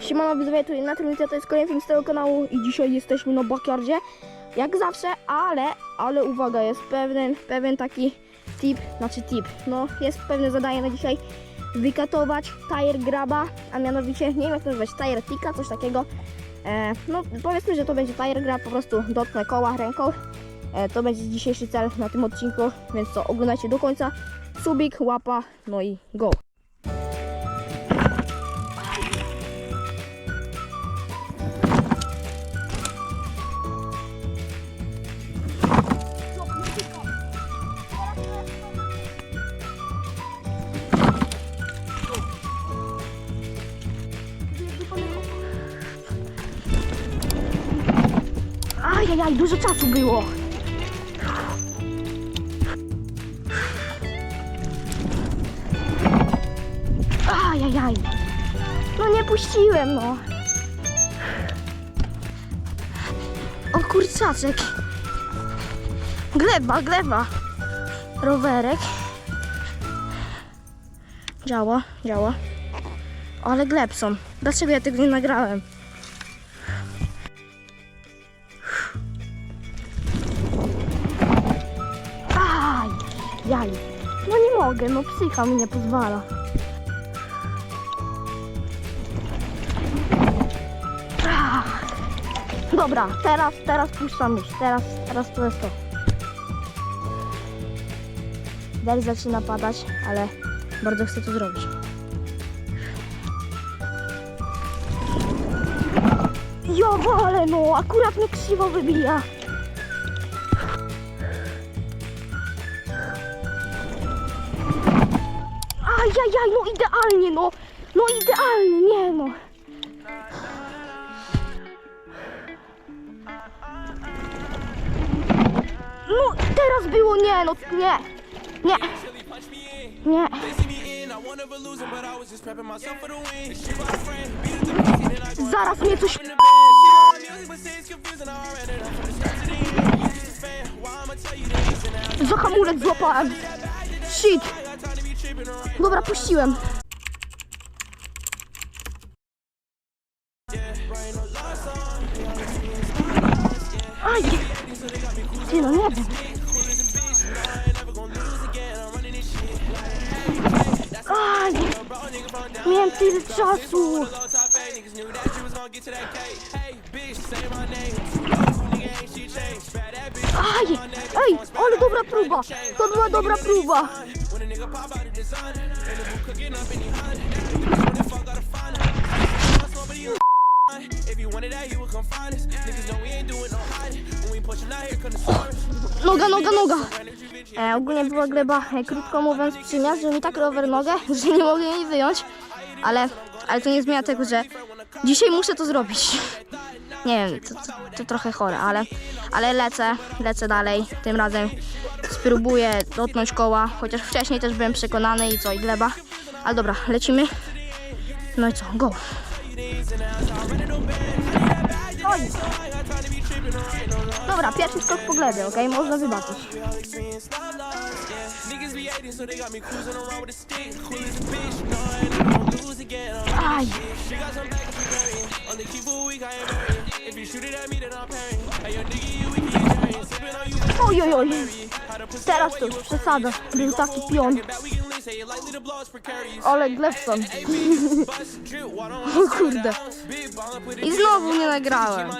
Siemano widzowie, tu na Trójce, to jest kolejny film z tego kanału i dzisiaj jesteśmy na backyardzie, jak zawsze, ale, ale uwaga, jest pewien, pewien taki tip, znaczy tip, no jest pewne zadanie na dzisiaj, wykatować tire graba, a mianowicie, nie wiem jak to nazwać, tire tika, coś takiego, e, no powiedzmy, że to będzie tire grab, po prostu dotknę koła ręką, e, to będzie dzisiejszy cel na tym odcinku, więc to oglądajcie do końca, subik, łapa, no i go. Ajajaj, dużo czasu było. Ajajaj. No nie puściłem, no. O kurczaczek. Gleba, gleba. Rowerek. Działa, działa. Ale gleb są. Dlaczego ja tego nie nagrałem? Jaj. No nie mogę, no psycha mi nie pozwala. Dobra, teraz, teraz puszczam już. Teraz, teraz to jest to. Deszcz zaczyna padać, ale bardzo chcę to zrobić. Jo, ale no, akurat mnie krzywo wybija. Ajajaj, no idealnie, no. No idealnie, nie no. No teraz było nie, no nie. Nie. Nie. Zaraz mnie coś... Za hamulec złapałem. Shit. Dobra, puściłem. Aj! Ty no nie wiem. Aj! Miałem tyle czasu. Aj! Ej, ale dobra próba. To była dobra próba. If you wanted that, you would come find us. Niggas know we ain't doing no hiding. When we pushing out, here come the storm. Noga, noga, noga. E, ogólnie była gleba, e, krótko mówiąc, przyniosł mi tak rower nogę, że nie mogę jej wyjąć. Ale, ale to nie zmienia tego, że dzisiaj muszę to zrobić. Nie wiem, to, to, to trochę chore, ale, ale lecę, lecę dalej. Tym razem spróbuję dotknąć koła, chociaż wcześniej też byłem przekonany i co, i gleba. Ale dobra, lecimy. No i co, go. Oj. Dobra, pierwszy skok po glebie, okej? Można wybaczyć. Aj. Oj, oj, oj. Teraz to już przesada. Był taki pion. Ale Glebson. O kurde. I znowu nie nagrałem.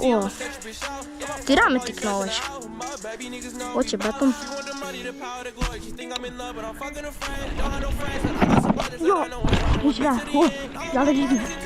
O, ty ramy tyknąłeś. O cię have no Jo, źle. O, ale dziwne.